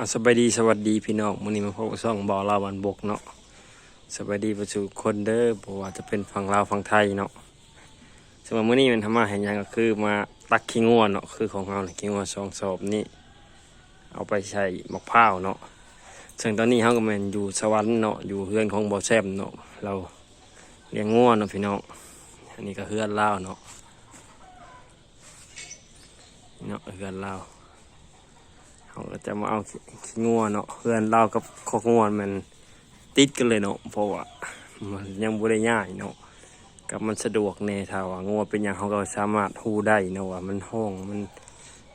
อาสบายดีสวัสดีพี่น้องมื้อนี้มาพบกับช่องบ่อลาวันบกเนาะสบายดีประชุคนเด้อบ่ว่าจะเป็นฝั่งลาวฝั่งไทยเนาะสำหรับมื้อนี้มันทำมาเห็นยังก็คือมาตักขี้งัวเนาะคือของเราเนี่ยขี้งัวสองศพนี่เอาไปใส่มะพร้าวเนาะซึ่งตอนนี้เฮาก็แม่นอยู่สวรรค์เนาะอยู่เฮือนของบ่อแซมเนาะเราเลี้ยงงัวเนาะพี่น้องอันนี้ก็เฮือนลาวเนาะเนาะเฮือนลาว เขาก็จะมาเอาขี้งัวเนาะเพื่อนเรากับคอกงัวมันติดกันเลยเนาะเพราะว่ามันยังบ่ได้ง่ายเนาะกับมันสะดวกแน่ถ้าว่างัวเป็นอย่างเขาก็สามารถฮู้ได้เนาะว่ามันห้องมัน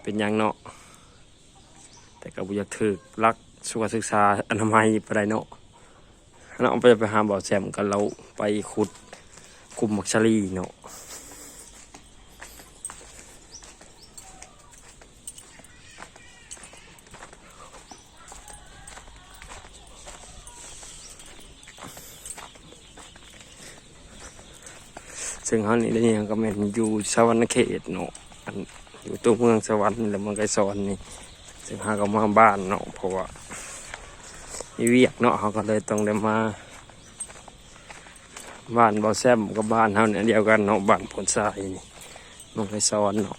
เป็นอย่างเนาะแต่ก็บ่อยากถึกรักสุขศึกษาอนามัยไปานใดเนาะเราไปไปหาบ่อแซมกันเราไปขุดคุมมักชลีเนาะ ซึ่งเขานี่ได้ยังก็แม่นอยู่สวรรค์เขตเนาะอันอยู่ตัวเมืองสวรรค์แล้วมันกลสอนนี่ซึ่งหาก็มาบ้านเนาะเพราะว่าเวียกเนาะเขาก็เลยต้องได้มา บ้านบ่อแซมกับบ้านเขาเนี่ยเดียวกันเนาะบ้านผลทรายนี่มันกลสอนเนาะ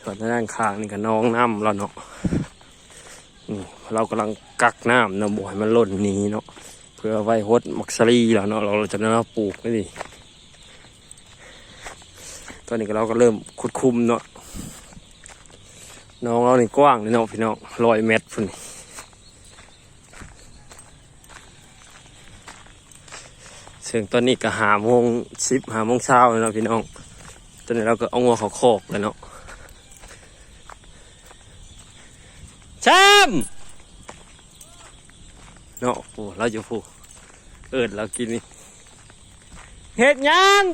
ส่วนด้านข้างนี่ก็น้องน้ำแล้วเนาะเรากำลังกักน้ำเนาะบ่ให้มันล่นนี้เนาะเพื่อไว้ฮดมักซรีแล้วเนาะเราจะนำมาปลูกไว้ดิ ตอนนี้เราก็เริ่มขุดคุมเนาะน้องเรานี่กว้างเลยเนาะพี่น้องร้อยเมตรพุ่นนี่ซึ่งตอนนี้ก็หาโมงสิบหาโมงเช้าเลยเนาะพี่น้อง ตอนนี้เราก็เอางัวเขาโคกเลยเนาะแชมป์เนาะโอ้เราจะพูเอิดเรากินนี่เห็ดยัง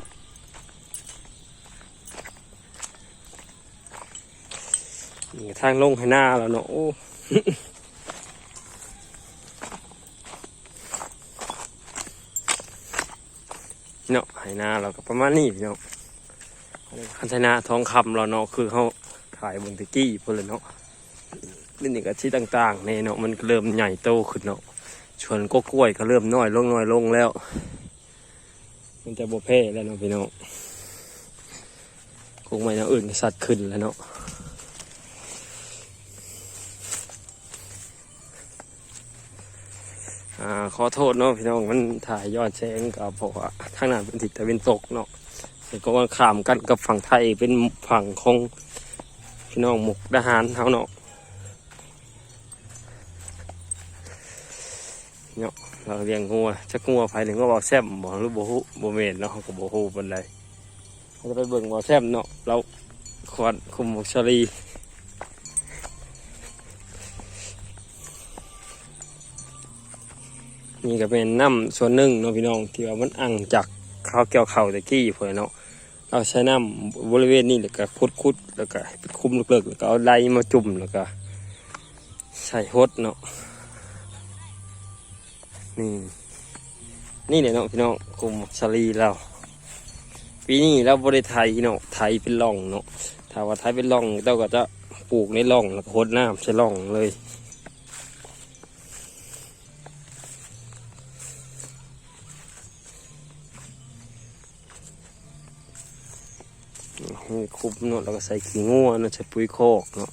นี่ทางลงให้หน้าแล้วเนาะโอ้เนาะให้หน้าเราก็ประมาณนี้เนาะคันชนะทองคำเราเนาะคือเขาขายบนตะกี้เพื่อนเลเนาะนี่นี่ก็ที่ต่างๆเนี่ยเนาะมันเริ่มใหญ่โตขึ้นเนาะชวนก็กล้วยก็เริ่มน้อยลงน้อยลงแล้ว มันจะโบเพ่แล้วเนาะพี่เนาะคงไม่เนาะอื่นสัตว์ขึ้นแล้วเนาะ อ่าขอโทษเนาะพี่น้องมันถ่ายยอดแสงกับเพราะว่าทางนั้นเป็นทิศตะวันตกเนาะแต่ก็ว่าข้ามกันกับฝั่งไทยเป็นฝั่งของพี่น้องหมุกดาหารเขาเนาะเนาะเราเลี้ยงงัวจะงัวภายหนึ่งก็บอกแซมบอกหรือบ่ฮู้บ่เมนเนาะก็บ่ฮู้ปานใดเราจะไปเบิ่งบ่แซมเนาะเราขวดคุมหมกชลี นี่ก็เป็นน้ำส่วนหนึ่งเนาะพี่น้องที่ว่ามันอังจากข้าวเกี่ยวเข่าตะกี้เพื่อนเนาะเราใช้น้ำบริเวณนี้แล้วก็คุดคุดแล้วก็คุ้มเลิกๆแล้วก็เอาไดมาจุ่มแล้วก็ใส่ฮดเนาะนี่นี่เนี่ยเนาะพี่น้องกลุ่มสลีเราปีนี้เราบริไทยเนาะไทยเป็นร่องเนาะถ้าว่าไทยเป็นร่องเราก็จะปลูกในร่องแล้วก็ฮดน้ำใส่ร่องเลย ให้คุบเนาะแล้วก็ใส่ขี้งัวเนาะใส่ปุ๋ยโคอกเนาะ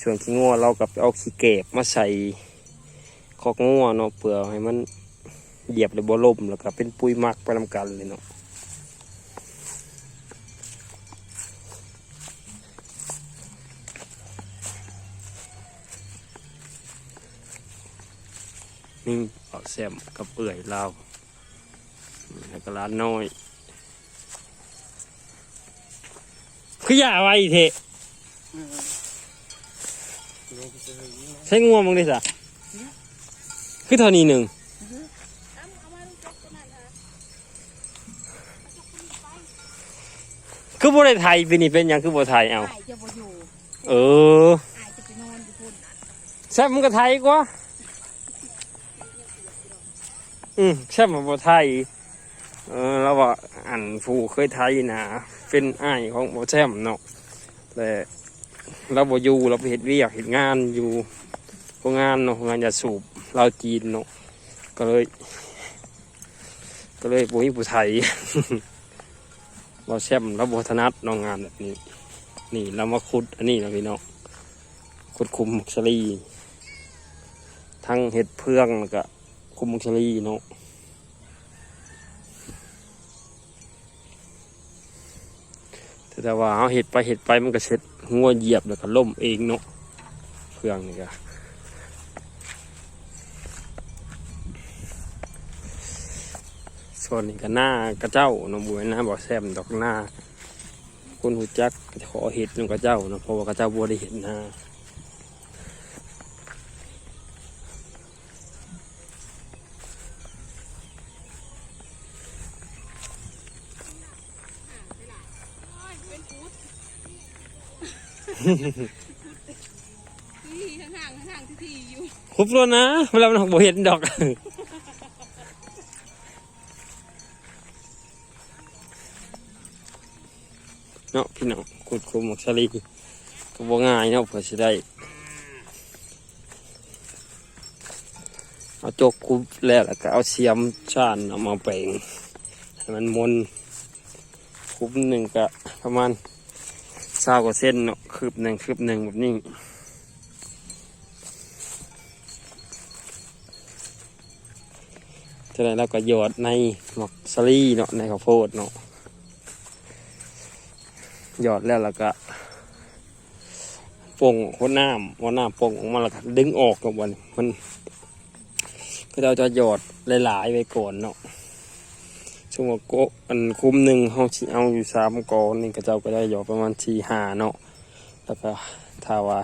ส่วนขี้งัวเรากับเอาขี้เก็บมาใส่คอกงัวเนาะเพื่อให้มันเหยียบเลยบ่ล่มแล้วก็เป็นปุ๋ยมักไปนำกันเลยเนาะนี่เอาแซมกับเปื่อยลาแล้วก็ร้านน้อย คืออย่าไว้เถอะใช้งัวมึงดิสะคือเท่านี้หนึ่งคือบ่ได้ไทยปีนี้เป็นหยังคือบ่ไทยเอาอายจะบ่อยู่เอออายจะไปนอนอยู่พุ่นน่ะแซ่บมันก็ไทยกว่าอืมแซ่บมันบ่ไทยเออแล้วว่า อันผู้เคยไทยนะเป็นไอ้ของบ่แซ่บเนาะแต่เราบอยู่เราไปเฮ็ดเวียกเฮ็ดงานอยู่โรงงานเนาะงานยาสูบลาจีนเนาะก็เลย ก็เลยบุญผู้ไทยเราแซมเราบถนัดน้องงานแบบนี้ นี่เรามาขุดอันนี้นะพี่น้องขุดคุมมุกสลีทั้งเห็ดเพื่องแล้วก็คุมมุกสลีเนาะ แต่ว่าเอาเห็ดไปเห็ดไปมันก็เสร็จงัวเหยียบแล้วก็ล่มเองเนาะเพื่องนี่ก็ส่วนนี้ก็หน้ากระเจ้าน้องบัวหน้าบ่อแซมดอกหน้าคนหูจักจะขอเห็ดนำกระเจ้าเนาะเพราะว่ากระเจ้าบัวได้เห็นหน้า ที่ห่างๆห่างๆที่ที่อยู่ครบแล้วนะเวลามันบ่เห็นดอกเนาะพี่น้องขุดคุมหมกสลีก็บ่ง่ายเนาะเพื่อสิได้เอาจกคุบแล้วแล้วก็เอาเสียมชานเอามาแปลงให้มันมนคุบหนึ่งก็ประมาณ เศร้ากว่าเส้นเนาะคืบหนึ่งคืบหนึ่งแบบนี้จากนั้นเราก็หยอดในหมกสลีเนาะในข้าวโพดเนาะหยอดแล้วเราก็ปงหัวน้ำหัวน้ำปงออกมาแล้วก็ดึงออกกับวันมันก็เราจะหยอดหลายๆไว้ก่อนเนาะ ช่วงโกอันคุ้มหนึ่งเขาสิเอาอยู่สามกอนนี่ก็เจ้าก็ได้หยอประมาณสี่ห้าเนาะแล้วก็ถาว่า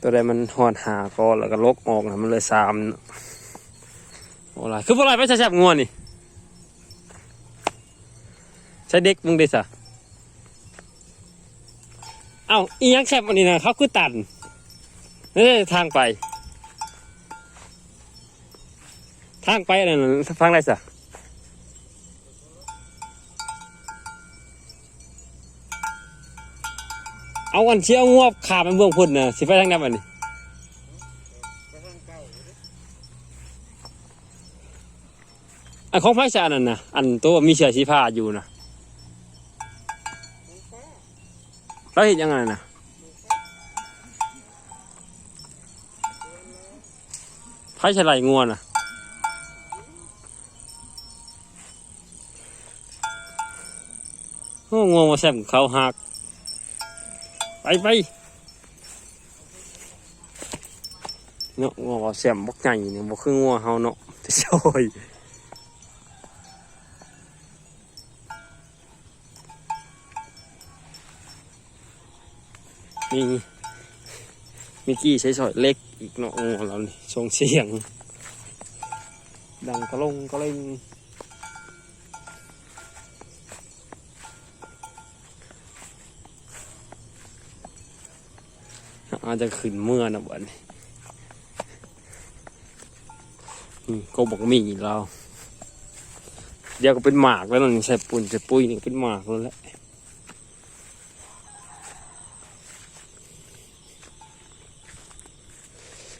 ตัวใดมันหอดหากอนแล้วก็ลกออกนะมันเลยสามเนาะโอ้ไรคือพวกไรไม่ใช่แซ่บงวนี่ใช่เด็กมึงดิสะเอ้าอียังแซ่บอันนี้นะเขาคือตันนี่ทางไป ทางไปอะไรนะฟังไรสะ เอาอันเชี่ยวงวบขามันเบื้องพุ่นนะสิไปทางไหนบัดนี้อันของไฟชานั่นนะอันตัวมีเชื้อชีพาอยู่นะเราเห็นยังไงนะไฟฉลายงัวนะงัวมาแซมเขาหัก ไปไปเนาะงัวมาแซมบกใหญ่เนี่ยบกคืองัวเฮาเนาะจะช่วยมีมีกี้ใช้สอยเล็กอีกเนาะโอ้เรานี่ทรงเสียง ดังกระลงกระเล่ง อาจจะขึ้นเมื่อนะบัดนี้ก็บอกมีเรา เดี๋ยวก็เป็นหมากแล้วนี่ใส่ปุ่นใส่ปุ้ยนี่เป็นหมากแล้วแหละ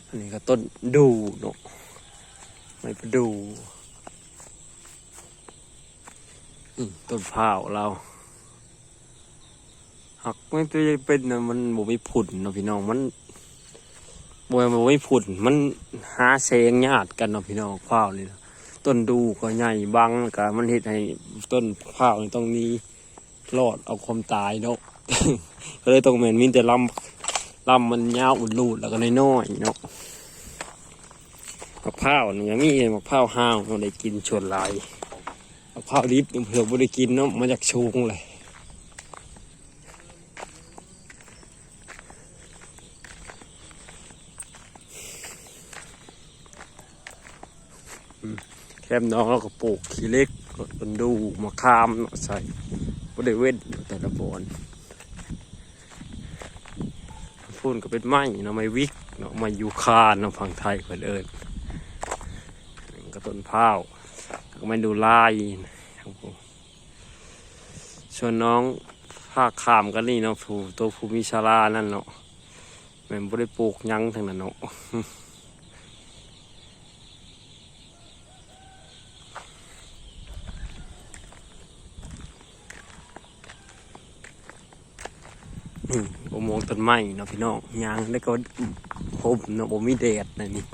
อันนี้ก็ต้นดูเนาะไม่ประดูต้นพร้าเรา หักไม่ตัวใหญ่เป็นนะมันบ่มีผุ่นเนาะพี่น้องมันบ่มันบ่มีผุ่นมันหาแสงญาติกันเนาะพี่น้องพร้าวนี่นะต้นดูก็ใหญ่บังก็มันเฮ็ดให้ต้นพร้าวนี่ต้องนี้รอดเอาความตายเนาะก็เลยต้องแม่นมีแต่ลำลำมันยาวอุดรูดแล้วก็น้อยๆเนาะมะพร้าวนี่ยังมีมะพร้าวห้าวเราได้กินชวนลายมะพร้าวดิบเผื่อบ่ได้กินเนาะมาจากชูงเลย แคมน้องเราก็ปลูกขี้เล็กก็ต้นดูมะขามเนาะใส่บ่ได้เว้นแต่ละบอนพูนก็เป็นไม้เนาะไม้วิกเนาะไม้ยูคาเนาะฝั่งไทยเพิ่นเอิ้นก็ต้นพร้าวก็ไม่ดูลายครับผมส่วนน้องภาคขามกันนี่เนาะผู้ตัวภูมิชาลานั่นเนาะแม่นบ่ได้ปลูกยังทั้งนั้นเนาะ อุโมงต้นไม้เนาะพี่น้องยางแล้วก็ห่มเนาะบ่มีแดดนะนี่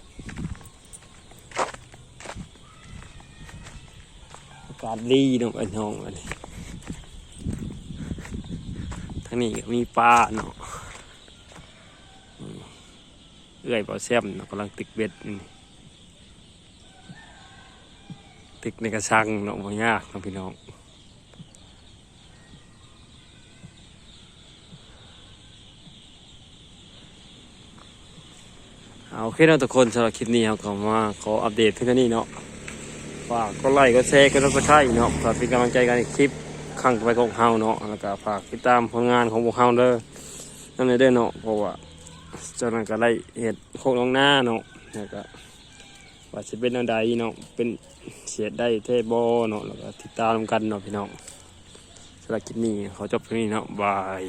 อากาศดีเนาะพี่น้องอันนี้ทางนี้ก็มีปลาเนาะเอื้อยเปล่าแซมเนาะกำลังตึกเบ็ดนี่ตึกในกระชังเนาะบ่ยากเนาะพี่น้อง เอา โอเคเนาะทุกคนสำหรับคลิปนี้เราก็มาขออัปเดตเพียงเท่านี้เนาะฝากกดไลค์กดแชร์กดติดตามเนาะฝากเป็นกำลังใจกันในคลิปครั้งไปของเฮาเนาะแล้วก็ฝากติดตามผลงานของพวกเฮาเด้อนั่นเลยเด้อเนาะเพราะว่าเจ้านั้นก็ได้เห็ดโคกน้องหน้าเนาะแล้วก็ว่าสิเป็นอันใดเนาะเป็นเสียดได้เทบอเนาะแล้วก็ติดตามกันเนาะพี่น้องสำหรับคลิปนี้ขอจบเพียงนี้เนาะบาย